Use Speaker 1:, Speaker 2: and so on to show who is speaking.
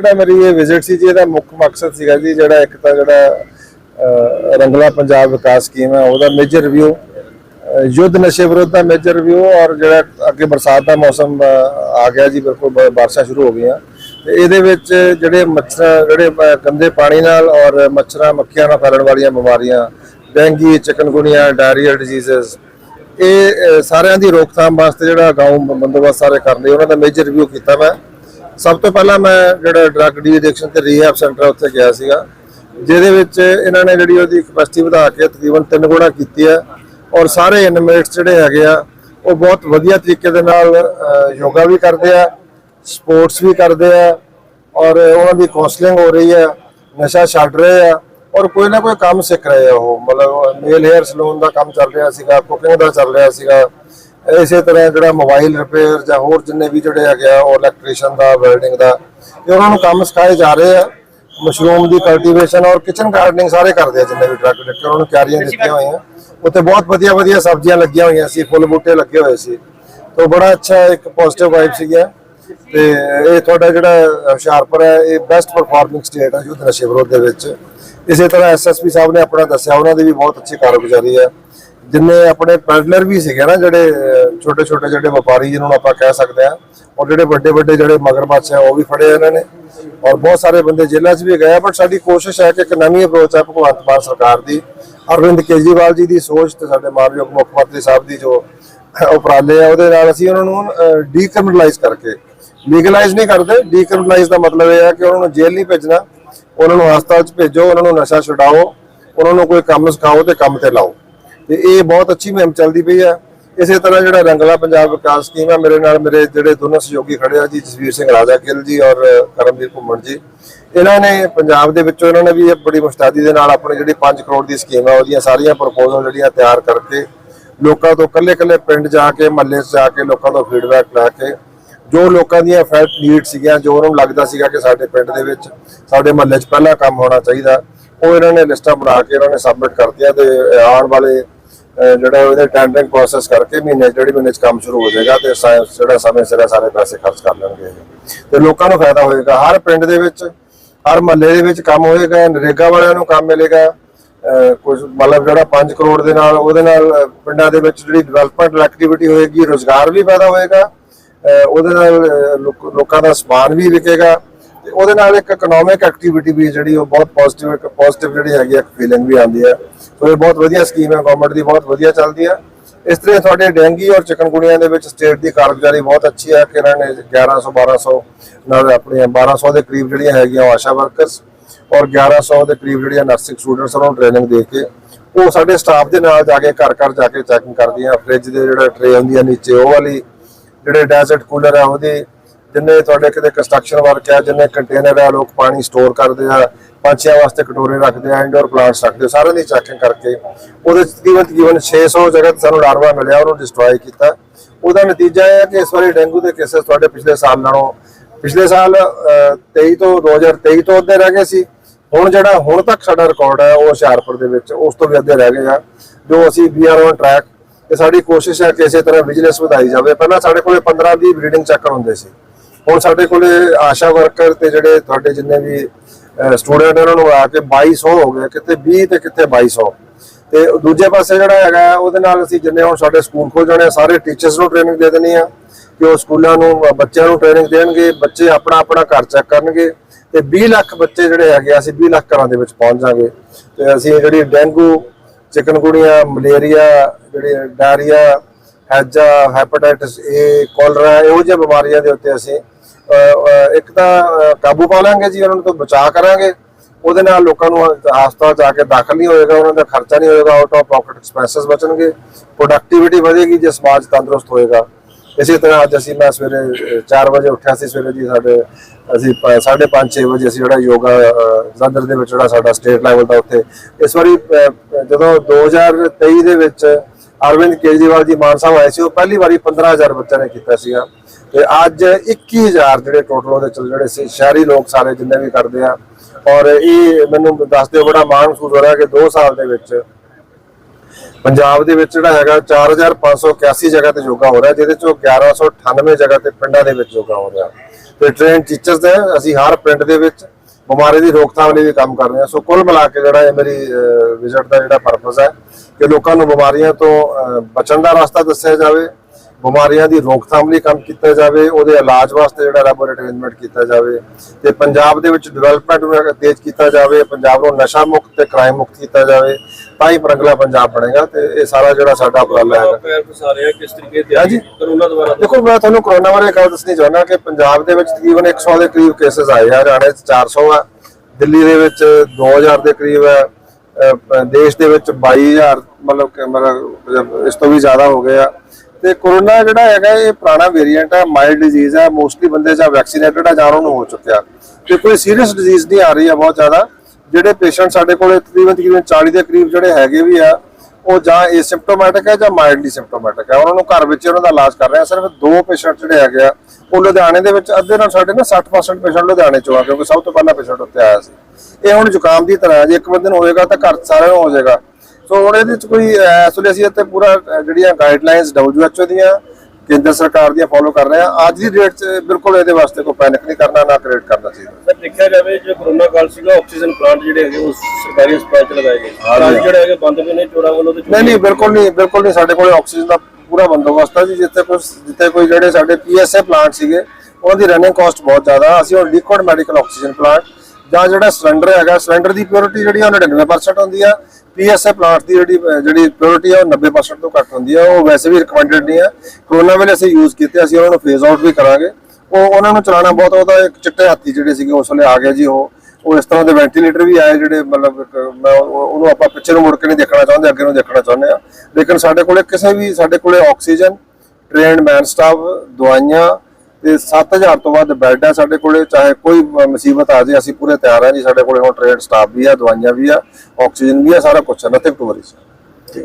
Speaker 1: ਜਿਹੜਾ ਮੇਰੀ ਇਹ ਵਿਜ਼ਿਟ ਸੀ ਜੀ, ਇਹਦਾ ਮੁੱਖ ਮਕਸਦ ਸੀਗਾ ਜੀ, ਜਿਹੜਾ ਇੱਕ ਤਾਂ ਜਿਹੜਾ ਰੰਗਲਾ ਪੰਜਾਬ ਵਿਕਾਸ ਸਕੀਮ ਹੈ, ਉਹਦਾ ਮੇਜਰ ਰਿਵਿਊ ਯੁੱਧ ਨਸ਼ੇ ਵਿਰੁੱਧ ਦਾ ਮੇਜਰ ਰਿਵਿਊ ਔਰ ਜਿਹੜਾ ਅੱਗੇ ਬਰਸਾਤ ਦਾ ਮੌਸਮ ਆ ਗਿਆ ਜੀ, ਬਿਲਕੁਲ ਬਾਰਿਸ਼ਾਂ ਸ਼ੁਰੂ ਹੋ ਗਈਆਂ। ਤੇ ਇਹਦੇ ਵਿੱਚ ਜਿਹੜੇ ਮੱਛਰ, ਜਿਹੜੇ ਗੰਦੇ ਪਾਣੀ ਨਾਲ ਔਰ ਮੱਛਰਾਂ ਮੱਖੀਆਂ ਨਾਲ ਫੈਲਣ ਵਾਲੀਆਂ ਬਿਮਾਰੀਆਂ, ਡੈਂਗੀ, ਚਿਕਨਗੁਨੀਆ, ਡਾਇਰੀਆ ਡਿਜ਼ੀਜ਼ਸ ਇਹ ਸਾਰਿਆਂ ਦੀ ਰੋਕਥਾਮ ਵਾਸਤੇ ਜਿਹੜਾ ਗਾਉਂ ਬੰਦੋਬਸਤ ਸਾਰੇ ਕਰਦੇ ਉਹਨਾਂ ਦਾ ਮੇਜਰ ਰਿਵਿਊ ਕੀਤਾ ਮੈਂ। ਸਭ ਤੋਂ ਪਹਿਲਾਂ ਮੈਂ ਜਿਹੜਾ ਡਰੱਗ ਡੀ ਐਡਿਕਸ਼ਨ ਤੇ ਰੀਹੈਬ ਸੈਂਟਰ ਉੱਥੇ ਗਿਆ ਸੀਗਾ। ਜਿਹਦੇ ਵਿੱਚ ਇਹਨਾਂ ਨੇ ਜਿਹੜੀ ਉਹਦੀ ਕਪੈਸਿਟੀ ਵਧਾ ਕੇ ਤਕਰੀਬਨ 3 ਗੁਣਾ ਕੀਤੀ ਹੈ ਔਰ ਸਾਰੇ ਇਨਮੇਟਸ ਜਿਹੜੇ ਹੈਗੇ ਆ, ਉਹ ਬਹੁਤ ਵਧੀਆ ਤਰੀਕੇ ਦੇ ਨਾਲ ਯੋਗਾ ਵੀ ਕਰਦੇ ਆ ਸਪੋਰਟਸ ਵੀ ਕਰਦੇ ਆ ਔਰ ਉਹਨਾਂ ਦੀ ਕਾਉਂਸਲਿੰਗ ਹੋ ਰਹੀ ਹੈ, ਨਸ਼ਾ ਛੱਡ ਰਹੇ ਆ ਔਰ ਕੋਈ ਨਾ ਕੋਈ ਕੰਮ ਸਿੱਖ ਰਹੇ ਆ ਉਹ। ਮਤਲਬ ਮੇਲ ਹੇਅਰ ਸਲੂਨ ਦਾ ਕੰਮ ਚੱਲ ਰਿਹਾ ਸੀਗਾ ਕੁਕਿੰਗ ਦਾ ਚੱਲ ਰਿਹਾ ਸੀਗਾ। ਇਸੇ ਤਰ੍ਹਾਂ ਜਿਹੜਾ ਮੋਬਾਈਲ ਰਿਪੇਅਰ ਜਾਂ ਹੋਰ ਜਿੰਨੇ ਵੀ ਜਿਹੜੇ ਹੈਗੇ ਆ, ਉਹ ਇਲੈਕਟ੍ਰੀਸ਼ੀਅਨ ਦਾ ਵੈਲਡਿੰਗ ਦਾ, ਇਹ ਉਹਨਾਂ ਨੂੰ ਕੰਮ ਸਿਖਾਏ ਜਾ ਰਹੇ ਆ। ਮਸ਼ਰੂਮ ਦੀ ਕਲਟੀਵੇਸ਼ਨ ਔਰ ਕਿਚਨ ਗਾਰਡਨਿੰਗ ਸਾਰੇ ਕਰਦੇ ਆ, ਜਿੰਨੇ ਵੀ ਟਰੱਕ ਡਿੱਕੇ ਉਹਨਾਂ ਨੂੰ ਕਿਆਰੀਆਂ ਦਿੱਤੀਆਂ ਹੋਈਆਂ। ਉੱਥੇ ਬਹੁਤ ਵਧੀਆ ਵਧੀਆ ਸਬਜ਼ੀਆਂ ਲੱਗੀਆਂ ਹੋਈਆਂ ਸੀ, ਫੁੱਲ ਬੂਟੇ ਲੱਗੇ ਹੋਏ ਸੀ। ਤੋਂ ਬੜਾ ਅੱਛਾ ਇੱਕ ਪੋਜ਼ਿਟਿਵ ਵਾਈਬ ਸੀਗਾ। ਤੇ ਇਹ ਤੁਹਾਡਾ ਜਿਹੜਾ ਹੁਸ਼ਿਆਰਪੁਰ ਹੈ, ਇਹ ਬੈਸਟ ਪਰਫਾਰਮਿੰਗ ਸਟੇਟ ਹੈ ਯੁੱਧ ਨਸ਼ੇ ਵਿਰੋਧ ਦੇ ਵਿੱਚ। ਇਸੇ ਤਰ੍ਹਾਂ ਐਸਐਸਪੀ ਸਾਹਿਬ ਨੇ ਆਪਣਾ ਦੱਸਿਆ, ਉਹਨਾਂ ਦੀ ਵੀ ਬਹੁਤ ਅੱਛੀ ਕਾਰਗੁਜ਼ਾਰੀ ਹੈ ਜਿੰਨੇ ਆਪਣੇ ਪੈਡਲਰ ਵੀ ਸੀਗੇ ਨਾ ਜਿਹੜੇ ਛੋਟੇ ਛੋਟੇ ਜਿਹੜੇ ਵਪਾਰੀ ਜਿਹਨਾਂ ਨੂੰ ਆਪਾਂ ਕਹਿ ਸਕਦੇ ਆ ਔਰ ਜਿਹੜੇ ਵੱਡੇ ਵੱਡੇ ਜਿਹੜੇ ਮਗਰਮੱਛ ਆ, ਉਹ ਵੀ ਫੜੇ ਇਹਨਾਂ ਨੇ। ਔਰ ਬਹੁਤ ਸਾਰੇ ਬੰਦੇ ਜੇਲ੍ਹਾਂ 'ਚ ਵੀ ਗਏ ਬਟ ਸਾਡੀ ਕੋਸ਼ਿਸ਼ ਹੈ ਕਿ ਇੱਕ ਨਵੀਂ ਅਪਰੋਚ ਹੈ ਭਗਵੰਤ ਮਾਨ ਸਰਕਾਰ ਦੀ। ਅਰਵਿੰਦ ਕੇਜਰੀਵਾਲ ਜੀ ਦੀ ਸੋਚ ਤੇ ਸਾਡੇ ਮਾਨਯੋਗ ਮੁੱਖ ਮੰਤਰੀ ਸਾਹਿਬ ਦੀ ਜੋ ਉਪਰਾਲੇ ਆ, ਉਹਦੇ ਨਾਲ ਅਸੀਂ ਉਹਨਾਂ ਨੂੰ ਡੀਕ੍ਰਿਮੀਨਲਾਈਜ਼ ਕਰਕੇ ਲੀਗਲਾਈਜ਼ ਨਹੀਂ ਕਰਦੇ। ਡੀਕ੍ਰਿਮੀਨਲਾਈਜ਼ ਦਾ ਮਤਲਬ ਇਹ ਹੈ ਕਿ ਉਹਨਾਂ ਨੂੰ ਜੇਲ੍ਹ ਨਹੀਂ ਭੇਜਣਾ। ਉਹਨਾਂ ਨੂੰ ਹਸਪਤਾਲ 'ਚ ਭੇਜੋ, ਉਹਨਾਂ ਨੂੰ ਨਸ਼ਾ ਛੁਡਾਓ, ਉਹਨਾਂ ਨੂੰ ਕੋਈ ਕੰਮ ਸਿਖਾਓ ਤੇ ਕੰਮ ਤੇ ਲਾਓ। ਤੇ ਇਹ ਬਹੁਤ ਅੱਛੀ ਮੁਹਿੰਮ ਚੱਲਦੀ ਪਈ ਹੈ ਇਸੇ ਤਰ੍ਹਾਂ ਜਿਹੜਾ ਰੰਗਲਾ ਪੰਜਾਬ ਵਿਕਾਸ ਸਕੀਮ ਹੈ ਮੇਰੇ ਨਾਲ ਮੇਰੇ ਜਿਹੜੇ ਦੋਨੋਂ ਸਹਿਯੋਗੀ ਖੜੇ ਆ ਜੀ, ਜਸਵੀਰ ਸਿੰਘ ਰਾਜਾ ਗਿੱਲ ਜੀ ਔਰ ਕਰਮਜੀਤ ਘੁੰਮਣ ਜੀ। ਇਹਨਾਂ ਨੇ ਪੰਜਾਬ ਦੇ ਵਿੱਚੋਂ ਇਹਨਾਂ ਨੇ ਵੀ ਬੜੀ ਮੁਸ਼ਤਾਦੀ ਦੇ ਨਾਲ ਆਪਣੀ ਜਿਹੜੀ 5 ਕਰੋੜ ਦੀ ਸਕੀਮ ਹੈ ਉਹਦੀਆਂ ਸਾਰੀਆਂ ਪ੍ਰਪੋਜ਼ਲ ਜਿਹੜੀਆਂ ਤਿਆਰ ਕਰਕੇ ਲੋਕਾਂ ਤੋਂ ਕੱਲੇ-ਕੱਲੇ ਪਿੰਡ ਜਾ ਕੇ, ਮਹੱਲੇ 'ਚ ਜਾ ਕੇ ਲੋਕਾਂ ਤੋਂ ਫੀਡਬੈਕ ਲੈ ਕੇ ਜੋ ਲੋਕਾਂ ਦੀਆਂ ਫੈਕਟ ਨੀਡ ਸੀਗੀਆਂ, ਜੋ ਉਹਨਾਂ ਨੂੰ ਲੱਗਦਾ ਸੀਗਾ ਕਿ ਸਾਡੇ ਪਿੰਡ ਦੇ ਵਿੱਚ, ਸਾਡੇ ਮਹੱਲੇ 'ਚ ਪਹਿਲਾ ਕੰਮ ਹੋਣਾ ਚਾਹੀਦਾ, ਉਹ ਇਹਨਾਂ ਨੇ ਲਿਸਟਾਂ ਬਣਾ ਕੇ ਇਹਨਾਂ ਨੇ ਸਬਮਿਟ ਕਰਤੀਆਂ ਤੇ ਆਉਣ ਵਾਲੇ ਜਿਹੜਾ ਉਹਦੇ ਟੈਂਡਰਿੰਗ ਪ੍ਰੋਸੈਸ ਕਰਕੇ ਮਹੀਨੇ ਡੇਢ ਮਹੀਨੇ 'ਚ ਕੰਮ ਸ਼ੁਰੂ ਹੋ ਜਾਏਗਾ ਤੇ ਜਿਹੜਾ ਸਮੇਂ ਸਿਰ ਸਾਰੇ ਪੈਸੇ ਖਰਚ ਕਰ ਲੈਣਗੇ ਇਹ। ਤੇ ਲੋਕਾਂ ਨੂੰ ਫਾਇਦਾ ਹੋਏਗਾ। ਹਰ ਪਿੰਡ ਦੇ ਵਿੱਚ, ਹਰ ਮਹੱਲੇ ਦੇ ਵਿੱਚ ਕੰਮ ਹੋਏਗਾ, ਨਰੇਗਾ ਵਾਲਿਆਂ ਨੂੰ ਕੰਮ ਮਿਲੇਗਾ। ਕੁਝ ਮਤਲਬ ਜਿਹੜਾ 5 ਕਰੋੜ ਦੇ ਨਾਲ, ਉਹਦੇ ਨਾਲ ਪਿੰਡਾਂ ਦੇ ਵਿੱਚ ਜਿਹੜੀ ਡਿਵੈਲਪਮੈਂਟ ਐਕਟੀਵਿਟੀ ਹੋਏਗੀ, ਰੋਜ਼ਗਾਰ ਵੀ ਪੈਦਾ ਹੋਏਗਾ। ਉਹਦੇ ਨਾਲ ਲੋਕਾਂ ਦਾ ਸਮਾਨ ਵੀ ਵਿਕੇਗਾ। ਤੇ ਉਹਦੇ ਨਾਲ ਇੱਕ ਇਕਨੋਮਿਕ ਐਕਟੀਵਿਟੀ ਵੀ ਜਿਹੜੀ ਉਹ ਬਹੁਤ ਪੋਜ਼ਿਟਿਵ ਇੱਕ ਪੋਜ਼ਿਟਿਵ ਜਿਹੜੀ ਹੈਗੀ ਇੱਕ ਫੀਲਿੰਗ ਵੀ ਆਉਂਦੀ ਹੈ। ਸੋ ਇਹ ਬਹੁਤ ਵਧੀਆ ਸਕੀਮ ਹੈ ਗਵਰਨਮੈਂਟ ਦੀ ਬਹੁਤ ਵਧੀਆ ਚੱਲਦੀ ਹੈ। ਇਸ ਤਰ੍ਹਾਂ ਤੁਹਾਡੇ ਡੈਂਗੀ ਔਰ ਚਿਕਨਗੁਨੀਆ ਦੇ ਵਿੱਚ ਸਟੇਟ ਦੀ ਕਾਰਗੁਜ਼ਾਰੀ ਬਹੁਤ ਅੱਛੀ ਹੈ, ਕਿ ਇਹਨਾਂ ਨੇ 1100 1200 ਨਾਲ ਆਪਣੀਆਂ 1200 ਦੇ ਕਰੀਬ ਜਿਹੜੀਆਂ ਹੈਗੀਆਂ ਉਹ ਆਸ਼ਾ ਵਰਕਰਸ ਔਰ 1100 ਦੇ ਕਰੀਬ ਜਿਹੜੀਆਂ ਨਰਸਿੰਗ ਸਟੂਡੈਂਟਸ ਉਹਨਾਂ ਨੂੰ ਟ੍ਰੇਨਿੰਗ ਦੇ ਕੇ ਉਹ ਸਾਡੇ ਸਟਾਫ ਦੇ ਨਾਲ ਜਾ ਕੇ, ਘਰ ਘਰ ਜਾ ਕੇ ਚੈਕਿੰਗ ਕਰਦੀਆਂ। ਫ੍ਰਿਜ ਦੇ ਜਿਹੜਾ ਟਰੇ ਹੁੰਦੀਆਂ ਨੀਚੇ, ਉਹ ਵਾਲੀ ਜਿਹੜੇ ਡੈਜ਼ਰਟ ਕੂਲਰ ਆ, ਉਹਦੇ ਜਿੰਨੇ ਤੁਹਾਡੇ ਕਿਤੇ ਕੰਸਟਰਕਸ਼ਨ ਵਰਕ ਹੈ ਜਿੰਨੇ ਕੰਟੇਨਰ ਹੈ ਲੋਕ ਪਾਣੀ ਸਟੋਰ ਕਰਦੇ ਆ ਪੰਛੀਆਂ ਵਾਸਤੇ ਕਟੋਰੇ ਰੱਖਦੇ ਆ ਇੰਡੋਰ ਪਲਾਂਟਸ ਰੱਖਦੇ ਸਾਰਿਆਂ ਦੀ ਚੈਕਿੰਗ ਕਰਕੇ ਉਹਦੇ 'ਚ ਤਕਰੀਬਨ ਤਕਰੀਬਨ 600 ਜਗ੍ਹਾ ਤੇ ਸਾਨੂੰ ਲਾਰਵਾ ਮਿਲਿਆ ਉਹਨੂੰ ਡਿਸਟਰੋਏ ਕੀਤਾ। ਉਹਦਾ ਨਤੀਜਾ ਇਹ ਹੈ ਕਿ ਇਸ ਵਾਰੀ ਡੇਂਗੂ ਦੇ ਕੇਸਸ ਤੁਹਾਡੇ ਪਿਛਲੇ ਸਾਲ ਨਾਲੋਂ ਪਿਛਲੇ ਸਾਲ ਅਹ, 23 ਤੋਂ 2023 ਤੋਂ ਅੱਧੇ ਰਹਿ ਗਏ ਸੀ। ਹੁਣ ਜਿਹੜਾ ਹੁਣ ਤੱਕ ਸਾਡਾ ਰਿਕਾਰਡ ਹੈ ਉਹ ਹੁਸ਼ਿਆਰਪੁਰ ਦੇ ਵਿੱਚ ਉਸ ਤੋਂ ਵੀ ਅੱਧੇ ਰਹਿ ਗਏ ਆ। ਜੋ ਅਸੀਂ ਵੀ ਆਰ ਔਨ ਟਰੈਕ ਤੇ ਸਾਡੀ ਕੋਸ਼ਿਸ਼ ਹੈ ਕਿ ਇਸੇ ਤਰ੍ਹਾਂ ਵਿਜੀਲੈਂਸ ਵਧਾਈ ਜਾਵੇ। ਪਹਿਲਾਂ ਸਾਡੇ ਕੋਲੇ 15 20 ਬਰੀਡਿੰਗ ਚੱਕਰ ਹੁੰਦੇ ਸੀ। ਹੁਣ ਸਾਡੇ ਕੋਲੇ ਆਸ਼ਾ ਵਰਕਰ ਤੇ ਜਿਹੜੇ ਤੁਹਾਡੇ ਜਿੰਨੇ ਵੀ ਸਟੂਡੈਂਟ ਉਹਨਾਂ ਨੂੰ ਆ ਕੇ 2200 ਹੋ ਗਏ ਕਿਤੇ 20 ਤੇ ਕਿਤੇ 2200 ਤੇ ਦੂਜੇ ਪਾਸੇ ਜਿਹੜਾ ਹੈਗਾ ਉਹਦੇ ਨਾਲ ਅਸੀਂ ਜਿੰਨੇ ਹੁਣ ਸਾਡੇ ਸਕੂਲ ਖੋਲ ਜਾਣੇ ਆ, ਸਾਰੇ ਟੀਚਰਸ ਨੂੰ ਟ੍ਰੇਨਿੰਗ ਦੇ ਦੇਣੀ ਆ ਕਿ ਉਹ ਸਕੂਲਾਂ ਨੂੰ ਬੱਚਿਆਂ ਨੂੰ ਟ੍ਰੇਨਿੰਗ ਦੇਣਗੇ ਬੱਚੇ ਆਪਣਾ ਆਪਣਾ ਘਰ ਚੈੱਕ ਕਰਨਗੇ ਤੇ 20 ਲੱਖ ਬੱਚੇ ਜਿਹੜੇ ਹੈਗੇ ਆ, ਅਸੀਂ 20 ਲੱਖ ਘਰਾਂ ਦੇ ਵਿੱਚ ਪਹੁੰਚ ਜਾਾਂਗੇ ਤੇ ਅਸੀਂ ਜਿਹੜੀ ਡੇਂਗੂ ਚਿਕਨਗੁਨੀਆ ਮਲੇਰੀਆ ਜਿਹੜੀ ਡਾਇਰੀਆ ਹੈਜਾ ਹੈਪੇਟਾਈਟਸ ਏ ਕੋਲਰਾ ਇਹੋ ਜਿਹੀ ਬਿਮਾਰੀਆਂ ਦੇ ਉੱਤੇ ਅਸੀਂ ਇੱਕ ਤਾਂ ਕਾਬੂ ਪਾ ਲਾਂਗੇ ਜੀ ਉਹਨਾਂ ਤੋਂ ਬਚਾਅ ਕਰਾਂਗੇ। ਉਹਦੇ ਨਾਲ ਲੋਕਾਂ ਨੂੰ ਹਸਪਤਾਲ ਜਾ ਕੇ ਦਾਖਲ ਨਹੀਂ ਹੋਏਗਾ ਉਹਨਾਂ ਦਾ ਖਰਚਾ ਨਹੀਂ ਹੋਏਗਾ ਆਊਟ ਆਫ ਪਾਕਟ ਐਕਸਪੈਂਸਸ ਬਚਣਗੇ। ਪ੍ਰੋਡਕਟਿਵਿਟੀ ਵਧੇਗੀ ਜੇ ਸਮਾਜ ਤੰਦਰੁਸਤ ਹੋਏਗਾ। ਇਸੇ ਤਰ੍ਹਾਂ ਅੱਜ ਅਸੀਂ ਮੈਂ ਸਵੇਰੇ 4 ਵਜੇ ਉੱਠਿਆ ਸੀ ਸਵੇਰੇ ਜੀ ਸਾਡੇ ਅਸੀਂ 5:30 6 ਵਜੇ ਅਸੀਂ ਜਿਹੜਾ ਯੋਗਾ ਜਲੰਧਰ ਦੇ ਵਿੱਚ ਜਿਹੜਾ ਸਾਡਾ ਸਟੇਟ ਲੈਵਲ ਦਾ ਉੱਥੇ ਇਸ ਵਾਰੀ ਅ, ਜਦੋਂ 2023 ਦੇ ਵਿੱਚ ਅਰਵਿੰਦ ਕੇਜਰੀਵਾਲ ਜੀ ਮਾਨ ਸਾਹਿਬ ਆਏ ਸੀ, ਉਹ ਪਹਿਲੀ ਵਾਰੀ 15000 ਬੱਚਿਆਂ ਨੇ ਕੀਤਾ ਸੀਗਾ। ਤੇ ਅੱਜ 21000 ਜਿਹੜੇ ਟੋਟਲ ਉਹਦੇ ਚ ਜਿਹੜੇ ਸੀ, ਸ਼ਹਿਰੀ ਲੋਕ ਸਾਰੇ ਜਿੰਨੇ ਵੀ ਕਰਦੇ ਆ। ਔਰ ਇਹ ਮੈਨੂੰ ਦੱਸਦੇ ਹੋ ਬੜਾ ਮਾਣ ਮਹਿਸੂਸ ਹੋ ਰਿਹਾ ਕਿ 2 ਸਾਲ ਦੇ ਵਿੱਚ ਪੰਜਾਬ ਦੇ ਵਿੱਚ ਜਿਹੜਾ ਹੈਗਾ 4581 ਜਗ੍ਹਾ ਤੇ ਯੋਗਾ ਹੋ ਰਿਹਾ, ਜਿਹਦੇ ਚੋਂ 1198 ਜਗ੍ਹਾ ਤੇ ਪਿੰਡਾਂ ਦੇ ਵਿੱਚ ਯੋਗਾ ਹੋ ਰਿਹਾ। ਤੇ ਟ੍ਰੇਨ ਟੀਚਰਸ ਦੇ ਅਸੀਂ ਹਰ ਪਿੰਡ ਦੇ ਵਿੱਚ ਬਿਮਾਰੀ ਦੀ ਰੋਕਥਾਮ ਲਈ ਵੀ ਕੰਮ ਕਰ ਰਹੇ ਹਾਂ। ਸੋ ਕੁੱਲ ਮਿਲਾ ਕੇ ਜਿਹੜਾ ਇਹ ਮੇਰੀ ਵਿਜ਼ਿਟ ਦਾ ਜਿਹੜਾ ਪਰਪਸ ਹੈ ਕਿ ਲੋਕਾਂ ਨੂੰ ਬਿਮਾਰੀਆਂ ਤੋਂ ਬਚਣ ਦਾ ਰਸਤਾ ਦੱਸਿਆ ਜਾਵੇ, ਬਿਮਾਰੀਆਂ ਦੀ ਰੋਕਥਾਮ ਲਈ ਕੰਮ ਕੀਤਾ ਜਾਵੇ, ਉਹਦੇ ਇਲਾਜ ਵਾਸਤੇ ਜਿਹੜਾ ਲੈਬੋਰੇਟਰੀ ਅਰੇਂਜਮੈਂਟ ਕੀਤਾ ਜਾਵੇ, ਤੇ ਪੰਜਾਬ ਦੇ ਵਿੱਚ ਡਿਵੈਲਪਮੈਂਟ ਨੂੰ ਤੇਜ਼ ਕੀਤਾ ਜਾਵੇ, ਪੰਜਾਬ ਨੂੰ ਨਸ਼ਾ ਮੁਕਤ ਤੇ ਕ੍ਰਾਈਮ ਮੁਕਤ ਕੀਤਾ ਜਾਵੇ ਤਾਂ ਹੀ ਰੰਗਲਾ ਪੰਜਾਬ ਬਣੇਗਾ ਤੇ ਇਹ ਸਾਰਾ ਜਿਹੜਾ ਸਾਡਾ ਉਪਰਾਲਾ ਹੈਗਾ।
Speaker 2: ਪੈਰ ਫਸਾ ਰਹੇ ਆ ਕਿਸ ਤਰੀਕੇ ਤੇ
Speaker 1: ਹਾਂਜੀ।
Speaker 2: ਕਰੋਨਾ ਦੁਆਰਾ
Speaker 1: ਦੇਖੋ ਮੈਂ ਤੁਹਾਨੂੰ ਕਰੋਨਾ ਬਾਰੇ ਗੱਲ ਦੱਸਣੀ ਚਾਹੁੰਦਾ ਕਿ ਪੰਜਾਬ ਦੇ ਵਿੱਚ ਤਕਰੀਬਨ 100 ਦੇ ਕਰੀਬ ਕੇਸਸ ਆਏ ਆ ਹਰਿਆਣੇ 'ਚ 400 ਆ ਦਿੱਲੀ ਦੇ ਵਿੱਚ 2000 ਦੇ ਕਰੀਬ ਹੈ ਦੇਸ਼ ਦੇ ਵਿੱਚ 22000 ਮਤਲਬ ਕਿ ਮਤਲਬ ਇਸ ਤੋਂ ਵੀ ਜ਼ਿਆਦਾ ਹੋ ਗਏ ਆ। ਤੇ ਕਰੋਨਾ ਜਿਹੜਾ ਹੈਗਾ ਇਹ ਪੁਰਾਣਾ ਵੇਰੀਐਂਟ ਹੈ ਮਾਈਲਡ ਡਿਜ਼ੀਜ਼ ਹੈ ਮੋਸਟਲੀ ਬੰਦੇ ਜਾਂ ਵੈਕਸੀਨੇਟਡ ਆ ਜਾਂ ਉਹਨਾਂ ਨੂੰ ਹੋ ਚੁੱਕਿਆ। ਤੇ ਕੋਈ ਸੀਰੀਅਸ ਡਿਜ਼ੀਜ਼ ਨਹੀਂ ਆ ਰਹੀ ਆ ਬਹੁਤ ਜ਼ਿਆਦਾ। ਜਿਹੜੇ ਪੇਸ਼ੈਂਟ ਸਾਡੇ ਕੋਲ ਤਕਰੀਬਨ ਤਕਰੀਬਨ 40 ਦੇ ਕਰੀਬ ਜਿਹੜੇ ਹੈਗੇ ਵੀ ਆ ਉਹ ਜਾਂ ਏਸਿੰਪਟੋਮੈਟਿਕ ਹੈ ਜਾਂ ਮਾਈਲਡਲੀ ਸਿੰਪਟੋਮੈਟਿਕ ਹੈ। ਉਹਨਾਂ ਨੂੰ ਘਰ ਵਿੱਚ ਉਹਨਾਂ ਦਾ ਇਲਾਜ ਕਰ ਰਹੇ ਆ ਸਿਰਫ ਦੋ ਪੇਸ਼ੈਂਟ ਜਿਹੜੇ ਹੈਗੇ ਆ ਉਹ ਲੁਧਿਆਣੇ ਦੇ ਵਿੱਚ ਅੱਧੇ ਨਾਲ ਸਾਡੇ ਨਾ 60% ਪੇਸ਼ੈਂਟ ਲੁਧਿਆਣੇ ਚੋਂ ਆ ਕਿਉਂਕਿ ਸਭ ਤੋਂ ਪਹਿਲਾਂ ਪੇਸ਼ੈਂਟ ਉੱਥੇ ਆਇਆ ਸੀ। ਇਹ ਹੁਣ ਜ਼ੁਕਾਮ ਦੀ ਤਰ੍ਹਾਂ ਜੇ ਇੱਕ ਬੰਦੇ ਨੂੰ ਹੋਏਗਾ ਤਾਂ ਘਰ ਸਾਰਿਆਂ ਨੂੰ ਹੋ ਜਾਏਗਾ। ਸੋ ਹੁਣ ਇਹਦੇ ਵਿੱਚ ਕੋਈ ਅਹ, ਇਸ ਵੇਲੇ ਅਸੀਂ ਇੱਥੇ ਪੂਰਾ ਅਹ, ਜਿਹੜੀਆਂ ਗਾਈਡਲਾਈਨਸ WHO ਦੀਆਂ ਕੇਂਦਰ ਸਰਕਾਰ ਦੀਆਂ ਫੋਲੋ ਕਰ ਰਹੇ ਆ। ਅੱਜ ਦੀ ਡੇਟ 'ਚ ਬਿਲਕੁਲ ਇਹਦੇ ਵਾਸਤੇ ਕੋਈ ਪੈਨਿਕ ਨਹੀਂ ਕਰਨਾ ਨਾ ਕ੍ਰੀਏਟ ਕਰਨਾ ਚਾਹੀਦਾ।
Speaker 2: ਸਰ ਦੇਖਿਆ ਜਾਵੇ ਜੋ ਕਰੋਨਾ ਕਾਲ ਸੀਗਾ ਆਕਸੀਜਨ ਪਲਾਂਟ ਜਿਹੜੇ ਹੈਗੇ ਉਹ ਸਰਕਾਰੀ ਹਸਪਤਾਲ ਚ ਲਗਾਏ ਗਏ। ਪਲਾਂਟ ਜਿਹੜੇ ਹੈਗੇ ਬੰਦ ਪਏ ਨੇ ਚੋਰਾਂ ਵੱਲੋਂ ਤੇ
Speaker 1: ਨਹੀਂ ਨਹੀਂ ਬਿਲਕੁਲ ਨਹੀਂ ਬਿਲਕੁਲ ਨਹੀਂ ਸਾਡੇ ਕੋਲੇ ਆਕਸੀਜਨ ਦਾ ਪੂਰਾ ਬੰਦੋਬਸਤ ਹੈ ਜੀ। ਜਿੱਥੇ ਕੋਈ ਜਿੱਥੇ ਕੋਈ ਜਿਹੜੇ ਸਾਡੇ ਪੀਐਸਏ ਪਲਾਂਟ ਸੀਗੇ ਉਹਨਾਂ ਦੀ ਰਨਿੰਗ ਕਾਸਟ ਬਹੁਤ ਜ਼ਿਆਦਾ ਅਸੀਂ ਹੁਣ ਲਿਕੁਇਡ ਮੈਡੀਕਲ ਆਕਸੀਜਨ ਪਲਾਂਟ ਜਾਂ ਜਿਹੜਾ ਸਿਲੰਡਰ ਹੈਗਾ ਸਿਲੰਡਰ ਦੀ ਪਿਓਰਿਟੀ ਜਿਹੜੀ ਆ ਉਹ 99% ਹੁੰਦੀ ਆ। ਪੀਐਸਏ ਪਲਾਂਟ ਦੀ ਜਿਹੜੀ ਜਿਹੜੀ ਪਿਓਰਿਟੀ ਆ ਉਹ 90% ਤੋਂ ਘੱਟ ਹੁੰਦੀ ਆ, ਉਹ ਵੈਸੇ ਵੀ ਰਿਕਮੈਂਡਡ ਨਹੀਂ ਆ। ਕਰੋਨਾ ਵੇਲੇ ਅਸੀਂ ਯੂਜ਼ ਕੀਤੇ, ਅਸੀਂ ਉਹਨਾਂ ਨੂੰ ਫੇਜ਼ ਆਊਟ ਵੀ ਕਰਾਂਗੇ। ਉਹ ਉਹਨਾਂ ਨੂੰ ਚਲਾਉਣਾ ਬਹੁਤ, ਉਹਦਾ ਇੱਕ ਚਿੱਟੇ ਹਾਥੀ ਜਿਹੜੇ ਸੀਗੇ, ਉਸ ਵੇਲੇ ਆ ਗਏ ਜੀ ਉਹ। ਉਹ ਇਸ ਤਰ੍ਹਾਂ ਦੇ ਵੈਂਟੀਲੇਟਰ ਵੀ ਆਏ ਜਿਹੜੇ ਮਤਲਬ ਮੈਂ ਉਹਨੂੰ ਆਪਾਂ ਪਿੱਛੇ ਨੂੰ ਮੁੜ ਕੇ ਨਹੀਂ ਦੇਖਣਾ ਚਾਹੁੰਦੇ, ਅੱਗੇ ਨੂੰ ਦੇਖਣਾ ਚਾਹੁੰਦੇ ਆ। ਲੇਕਿਨ ਸਾਡੇ ਕੋਲੇ ਕਿਸੇ ਵੀ, ਸਾਡੇ ਕੋਲੇ ਆਕਸੀਜਨ ਟ੍ਰੇਨਡ ਮੈਨ ਸਟਾਫ ਦਵਾਈਆਂ ਤੇ 7000 ਤੋਂ ਵੱਧ ਬੈੱਡ ਹੈ ਸਾਡੇ ਕੋਲੇ, ਚਾਹੇ ਕੋਈ ਮੁਸੀਬਤ ਆ ਜਾਏ ਅਸੀਂ ਪੂਰੇ ਤਿਆਰ ਹਾਂ ਜੀ, ਸਾਡੇ ਕੋਲੇ ਹੁਣ ਟ੍ਰੇਨਡ ਸਟਾਫ ਵੀ ਆ, ਦਵਾਈਆਂ ਵੀ ਆ, ਆਕਸੀਜਨ ਵੀ ਆ, ਸਾਰਾ ਕੁਝ ਹੈ ਨਥਿੰਗ ਟੂ ਵਰੀ